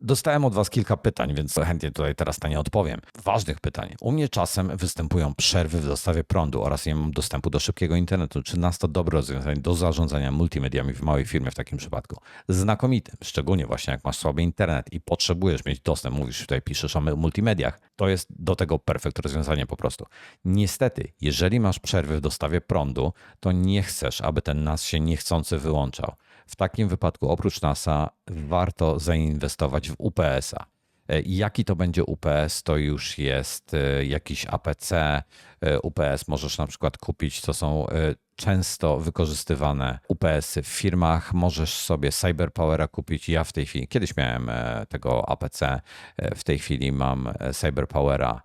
Dostałem od Was kilka pytań, więc chętnie tutaj teraz na nie odpowiem. Ważnych pytań. U mnie czasem występują przerwy w dostawie prądu oraz nie mam dostępu do szybkiego internetu. Czy nas to dobre rozwiązanie do zarządzania multimediami w małej firmie w takim przypadku? Znakomitym, szczególnie właśnie jak masz słaby internet i potrzebujesz mieć dostęp, mówisz tutaj, piszesz o multimediach, to jest do tego perfekt rozwiązanie po prostu. Niestety, jeżeli masz przerwy w dostawie prądu, to nie chcesz, aby ten NAS się niechcący wyłączał. W takim wypadku oprócz NASA warto zainwestować w UPS-a. E, Jaki to będzie UPS, to już jest e, jakiś APC. E, UPS możesz na przykład kupić, to są często wykorzystywane UPS-y w firmach. Możesz sobie CyberPowera kupić. Ja w tej chwili, kiedyś miałem tego APC, w tej chwili mam CyberPowera.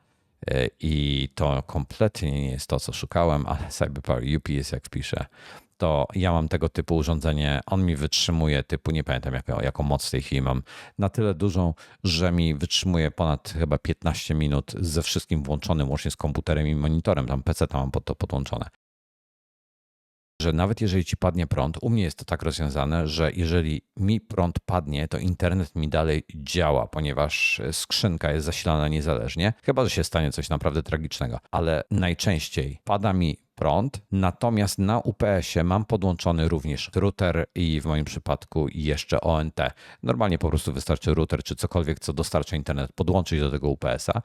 I to kompletnie nie jest to, co szukałem, ale CyberPower UPS, jak wpiszę, to ja mam tego typu urządzenie. On mi wytrzymuje typu, nie pamiętam jaką, jaką moc w tej chwili mam, na tyle dużą, że mi wytrzymuje ponad chyba 15 minut ze wszystkim włączonym, łącznie z komputerem i monitorem. Tam PC tam mam pod to podłączone że nawet jeżeli ci padnie prąd, u mnie jest to tak rozwiązane, że jeżeli mi prąd padnie, to internet mi dalej działa, ponieważ skrzynka jest zasilana niezależnie, chyba że się stanie coś naprawdę tragicznego. Ale najczęściej pada mi prąd, natomiast na UPS-ie mam podłączony również router i w moim przypadku jeszcze ONT. Normalnie po prostu wystarczy router czy cokolwiek, co dostarcza internet, podłączyć do tego UPS-a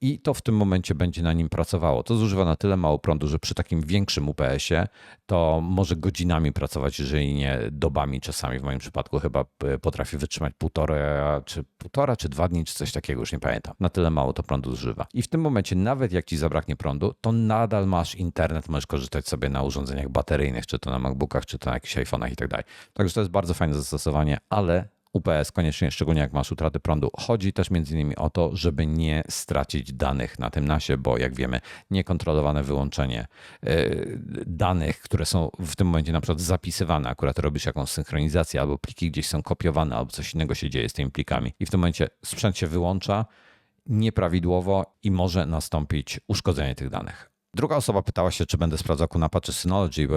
i to w tym momencie będzie na nim pracowało. To zużywa na tyle mało prądu, że przy takim większym UPS-ie to może godzinami pracować, jeżeli nie dobami czasami. W moim przypadku chyba e, potrafi wytrzymać półtora czy, półtora, czy dwa dni, czy coś takiego, już nie pamiętam. Na tyle mało to prądu zużywa. I w tym momencie, nawet jak ci zabraknie prądu, to nadal masz internet, możesz korzystać sobie na urządzeniach bateryjnych, czy to na MacBookach, czy to na jakichś iPhone'ach i tak dalej. Także to jest bardzo fajne zastosowanie, ale UPS koniecznie, szczególnie jak masz utraty prądu. Chodzi też między innymi o to, żeby nie stracić danych na tym nasie, bo jak wiemy, niekontrolowane wyłączenie yy, danych, które są w tym momencie na przykład zapisywane, akurat robisz jakąś synchronizację, albo pliki gdzieś są kopiowane, albo coś innego się dzieje z tymi plikami i w tym momencie sprzęt się wyłącza nieprawidłowo i może nastąpić uszkodzenie tych danych. Druga osoba pytała się, czy będę sprawdzał Kunapa czy Synology, bo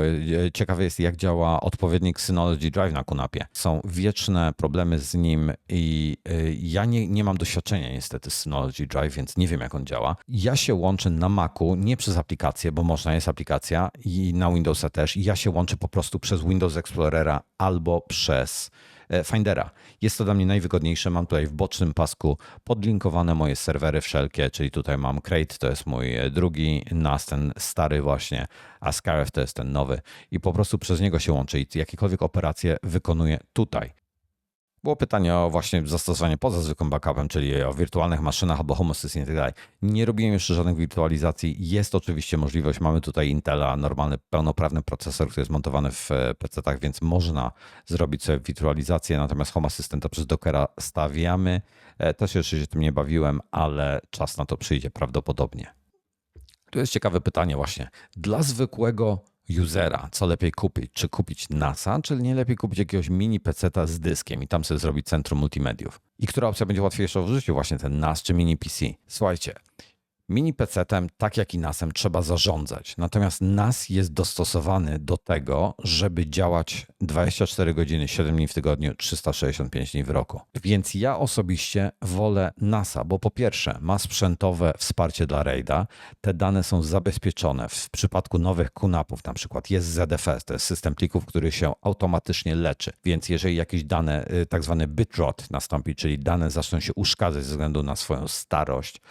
ciekawe jest, jak działa odpowiednik Synology Drive na Kunapie. Są wieczne problemy z nim i e, ja nie, nie mam doświadczenia niestety z Synology Drive, więc nie wiem, jak on działa. Ja się łączę na Macu, nie przez aplikację, bo można, jest aplikacja i na Windowsa też. Ja się łączę po prostu przez Windows Explorera albo przez Findera. Jest to dla mnie najwygodniejsze. Mam tutaj w bocznym pasku podlinkowane moje serwery wszelkie, czyli tutaj mam Crate, to jest mój e, drugi NAS, ten stary właśnie, a Scarif to jest ten nowy i po prostu przez niego się łączę i jakiekolwiek operacje wykonuję tutaj. Było pytanie o właśnie zastosowanie poza zwykłym backupem, czyli o wirtualnych maszynach albo assistant i tak dalej. Nie robiłem jeszcze żadnych wirtualizacji. Jest oczywiście możliwość. Mamy tutaj Intela, normalny, pełnoprawny procesor, który jest montowany w e, PC-tach, więc można zrobić sobie wirtualizację. Natomiast home assistanta przez Dockera stawiamy. E, też jeszcze się tym nie bawiłem, ale czas na to przyjdzie prawdopodobnie. Tu jest ciekawe pytanie właśnie. Dla zwykłego usera, co lepiej kupić? Czy kupić NASA, czy nie lepiej kupić jakiegoś mini peceta z dyskiem i tam sobie zrobić centrum multimediów? I która opcja będzie łatwiejsza w życiu? Właśnie ten NAS czy mini PC? Słuchajcie, Mini PC-tem, tak jak i NAS-em, trzeba zarządzać. Natomiast NAS jest dostosowany do tego, żeby działać 24 godziny, 7 dni w tygodniu, 365 dni w roku. Więc ja osobiście wolę NASA, bo po pierwsze ma sprzętowe wsparcie dla RAIDa. Te dane są zabezpieczone. W przypadku nowych kunapów na przykład jest ZFS, to jest system plików, który się automatycznie leczy. Więc jeżeli jakieś dane, y, tak zwany bitrot nastąpi, czyli dane zaczną się uszkadzać ze względu na swoją starość,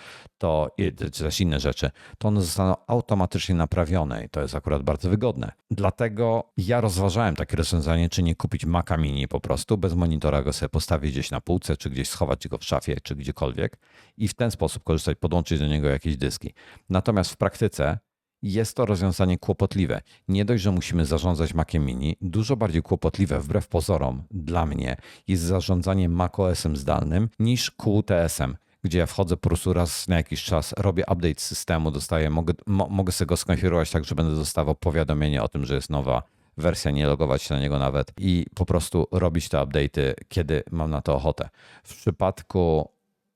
to czy też inne rzeczy, to one zostaną automatycznie naprawione i to jest akurat bardzo wygodne. Dlatego ja rozważałem takie rozwiązanie, czy nie kupić Maca Mini po prostu, bez monitora go sobie postawić gdzieś na półce, czy gdzieś schować go w szafie, czy gdziekolwiek i w ten sposób korzystać, podłączyć do niego jakieś dyski. Natomiast w praktyce jest to rozwiązanie kłopotliwe. Nie dość, że musimy zarządzać Maciem Mini, dużo bardziej kłopotliwe, wbrew pozorom, dla mnie jest zarządzanie macOS-em zdalnym niż QTS-em gdzie ja wchodzę po prostu raz na jakiś czas, robię update systemu, dostaję, mogę, mo, mogę sobie go skonfigurować tak, że będę dostawał powiadomienie o tym, że jest nowa wersja, nie logować się na niego nawet i po prostu robić te update'y, kiedy mam na to ochotę. W przypadku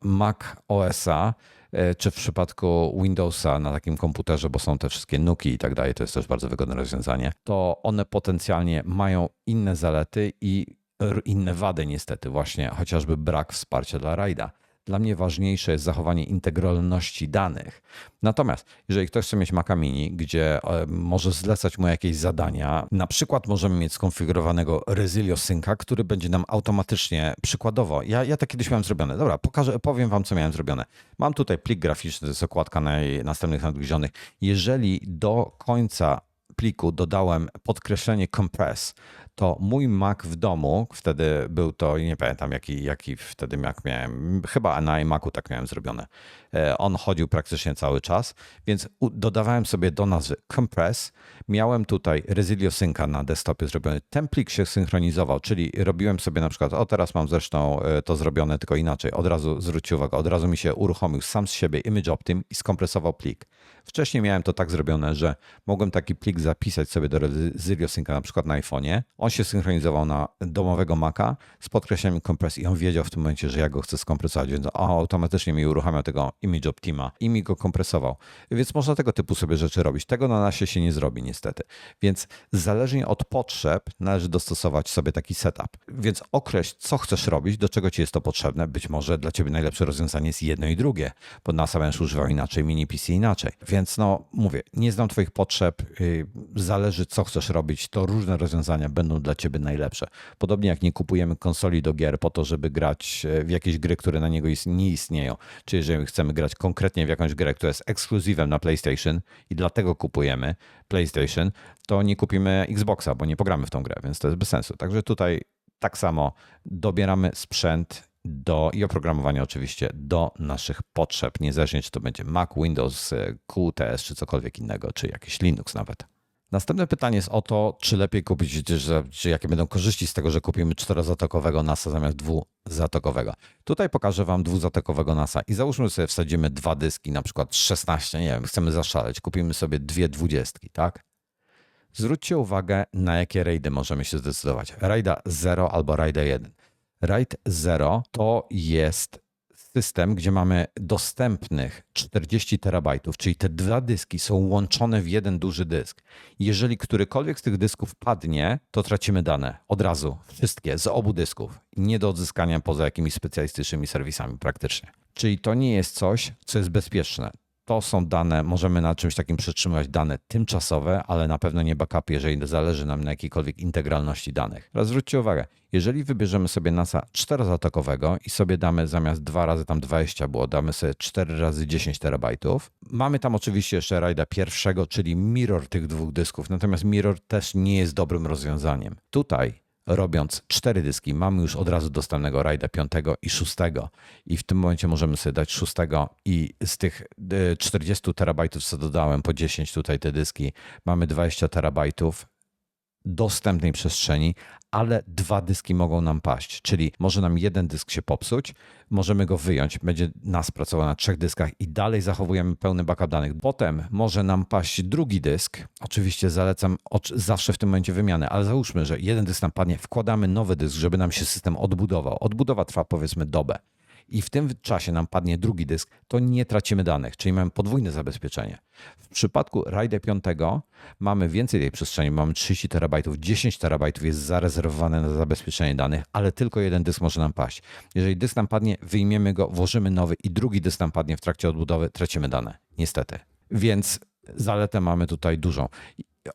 Mac OS-a e, czy w przypadku Windowsa na takim komputerze, bo są te wszystkie nuki i tak dalej, to jest też bardzo wygodne rozwiązanie, to one potencjalnie mają inne zalety i inne wady niestety, właśnie chociażby brak wsparcia dla rajda. Dla mnie ważniejsze jest zachowanie integralności danych. Natomiast jeżeli ktoś chce mieć Maca Mini, gdzie e, może zlecać mu jakieś zadania, na przykład możemy mieć skonfigurowanego Resilio Synca, który będzie nam automatycznie, przykładowo, ja, ja to kiedyś miałem zrobione, dobra, pokażę, powiem wam, co miałem zrobione. Mam tutaj plik graficzny, to jest okładka na następnych nadgryzionych. Jeżeli do końca pliku dodałem podkreślenie compress, to mój Mac w domu, wtedy był to, nie pamiętam jaki, jaki wtedy Mac miałem, chyba na iMacu tak miałem zrobione. E, On chodził praktycznie cały czas, więc dodawałem sobie do nazwy compress, miałem tutaj Resilio Synca na desktopie zrobiony. Ten plik się synchronizował, czyli robiłem sobie na przykład, o teraz mam zresztą e, to zrobione tylko inaczej, od razu zwróćcie uwagę, od razu mi się uruchomił sam z siebie Image Optim i skompresował plik. Wcześniej miałem to tak zrobione, że mogłem taki plik zapisać sobie do Resilio Synca na przykład na iPhone'ie. On się synchronizował na domowego Maca z podkreśleniem kompresji i on wiedział w tym momencie, że ja go chcę skompresować, więc automatycznie mi uruchamiał tego Image Optima i mi go kompresował. Więc można tego typu sobie rzeczy robić. Tego na nasie się nie zrobi niestety. Więc zależnie od potrzeb należy dostosować sobie taki setup. Więc określ, co chcesz robić, do czego ci jest to potrzebne. Być może dla ciebie najlepsze rozwiązanie jest jedno i drugie, bo NASA będziesz używał inaczej, mini PC inaczej. Więc no mówię, nie znam twoich potrzeb, yy, zależy co chcesz robić, to różne rozwiązania będą dla ciebie najlepsze. Podobnie jak nie kupujemy konsoli do gier po to, żeby grać e, w jakieś gry, które na niego nie istnieją. Czy jeżeli chcemy grać konkretnie w jakąś grę, która jest ekskluzywem na PlayStation i dlatego kupujemy PlayStation, to nie kupimy Xboxa, bo nie pogramy w tą grę, więc to jest bez sensu. Także tutaj tak samo dobieramy sprzęt do, i oprogramowanie oczywiście do naszych potrzeb, niezależnie czy to będzie Mac, Windows, e, QTS czy cokolwiek innego, czy jakiś Linux nawet. Następne pytanie jest o to, czy lepiej kupić, czy, jakie będą korzyści z tego, że kupimy czterozatokowego NASA zamiast dwuzatokowego. Tutaj pokażę Wam dwuzatokowego NASA i załóżmy sobie wsadzimy dwa dyski, na przykład 16, nie wiem, chcemy zaszaleć, kupimy sobie dwie dwudziestki, tak? Zwróćcie uwagę, na jakie raidy możemy się zdecydować. Raida 0 albo Raida 1. RAID 0 to jest system, gdzie mamy dostępnych 40 terabajtów, czyli te dwa dyski są łączone w jeden duży dysk. Jeżeli którykolwiek z tych dysków padnie, to tracimy dane od razu, wszystkie z obu dysków, nie do odzyskania poza jakimiś specjalistycznymi serwisami praktycznie. Czyli to nie jest coś, co jest bezpieczne. To są dane, możemy na czymś takim przetrzymywać dane tymczasowe, ale na pewno nie backup, jeżeli zależy nam na jakiejkolwiek integralności danych. Teraz zwróćcie uwagę, jeżeli wybierzemy sobie NASA 4-zatokowego i sobie damy zamiast 2 razy tam 20 było, damy sobie 4 razy 10 terabajtów. Mamy tam oczywiście jeszcze rajda pierwszego, czyli mirror tych dwóch dysków, natomiast mirror też nie jest dobrym rozwiązaniem. Tutaj robiąc cztery dyski, mamy już od razu dostępnego rajda 5 i 6 i w tym momencie możemy sobie dać 6 i z tych y, 40 terabajtów, co dodałem, po 10 tutaj te dyski, mamy 20 terabajtów dostępnej przestrzeni, ale dwa dyski mogą nam paść, czyli może nam jeden dysk się popsuć, możemy go wyjąć, będzie nas pracował na trzech dyskach i dalej zachowujemy pełny backup danych. Potem może nam paść drugi dysk, oczywiście zalecam zawsze w tym momencie wymianę, ale załóżmy, że jeden dysk nam padnie, wkładamy nowy dysk, żeby nam się system odbudował. Odbudowa trwa powiedzmy dobę i w tym czasie nam padnie drugi dysk, to nie tracimy danych, czyli mamy podwójne zabezpieczenie. W przypadku RAID 5 mamy więcej tej przestrzeni, mamy 30 terabajtów, 10 terabajtów jest zarezerwowane na zabezpieczenie danych, ale tylko jeden dysk może nam paść. Jeżeli dysk nam padnie, wyjmiemy go, włożymy nowy i drugi dysk nam padnie w trakcie odbudowy, tracimy dane, niestety. Więc zaletę mamy tutaj dużą.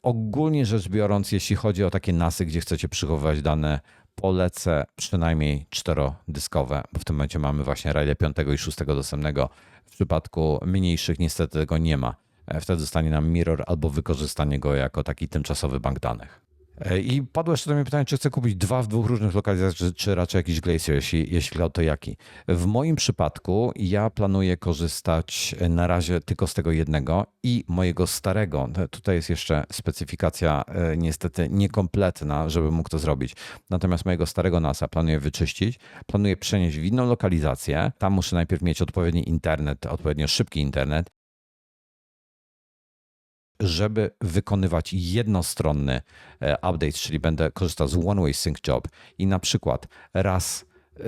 Ogólnie rzecz biorąc, jeśli chodzi o takie NASy, gdzie chcecie przechowywać dane, polecę przynajmniej czterodyskowe, bo w tym momencie mamy właśnie RAID 5 i 6 dostępnego. W przypadku mniejszych niestety tego nie ma. E, Wtedy zostanie nam mirror albo wykorzystanie go jako taki tymczasowy bank danych. E, I padło jeszcze do mnie pytanie, czy chcę kupić dwa w dwóch różnych lokalizacjach, czy, czy raczej jakiś Glacier, jeśli, jeśli cloud, to jaki. W moim przypadku ja planuję korzystać na razie tylko z tego jednego i mojego starego. Tutaj jest jeszcze specyfikacja e, niestety niekompletna, żeby mógł to zrobić. Natomiast mojego starego NASA planuję wyczyścić, planuję przenieść w inną lokalizację. Tam muszę najpierw mieć odpowiedni internet, odpowiednio szybki internet żeby wykonywać jednostronny e, update, czyli będę korzystał z One Way Sync Job. I na przykład raz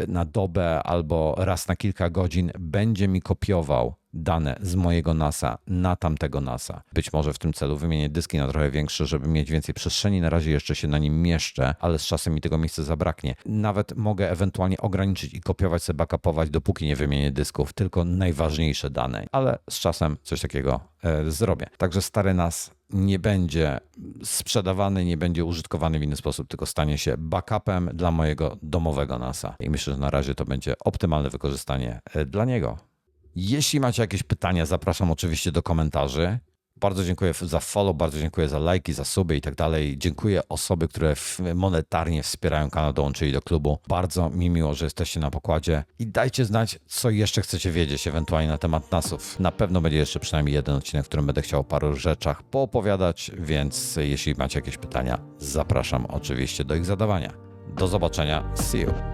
na dobę albo raz na kilka godzin będzie mi kopiował dane z mojego NASA na tamtego NASA. Być może w tym celu wymienię dyski na trochę większe, żeby mieć więcej przestrzeni. Na razie jeszcze się na nim mieszczę, ale z czasem mi tego miejsca zabraknie. Nawet mogę ewentualnie ograniczyć i kopiować sobie, backupować, dopóki nie wymienię dysków, tylko najważniejsze dane. Ale z czasem coś takiego e, zrobię. Także stary NAS nie będzie sprzedawany, nie będzie użytkowany w inny sposób, tylko stanie się backupem dla mojego domowego NASA. I myślę, że na razie to będzie optymalne wykorzystanie e, dla niego. Jeśli macie jakieś pytania, zapraszam oczywiście do komentarzy. Bardzo dziękuję za follow, bardzo dziękuję za lajki, za suby i tak dalej. Dziękuję osoby, które monetarnie wspierają kanał, dołączyli do klubu. Bardzo mi miło, że jesteście na pokładzie i dajcie znać, co jeszcze chcecie wiedzieć ewentualnie na temat NASów. Na pewno będzie jeszcze przynajmniej jeden odcinek, w którym będę chciał o paru rzeczach poopowiadać, więc jeśli macie jakieś pytania, zapraszam oczywiście do ich zadawania. Do zobaczenia. See you.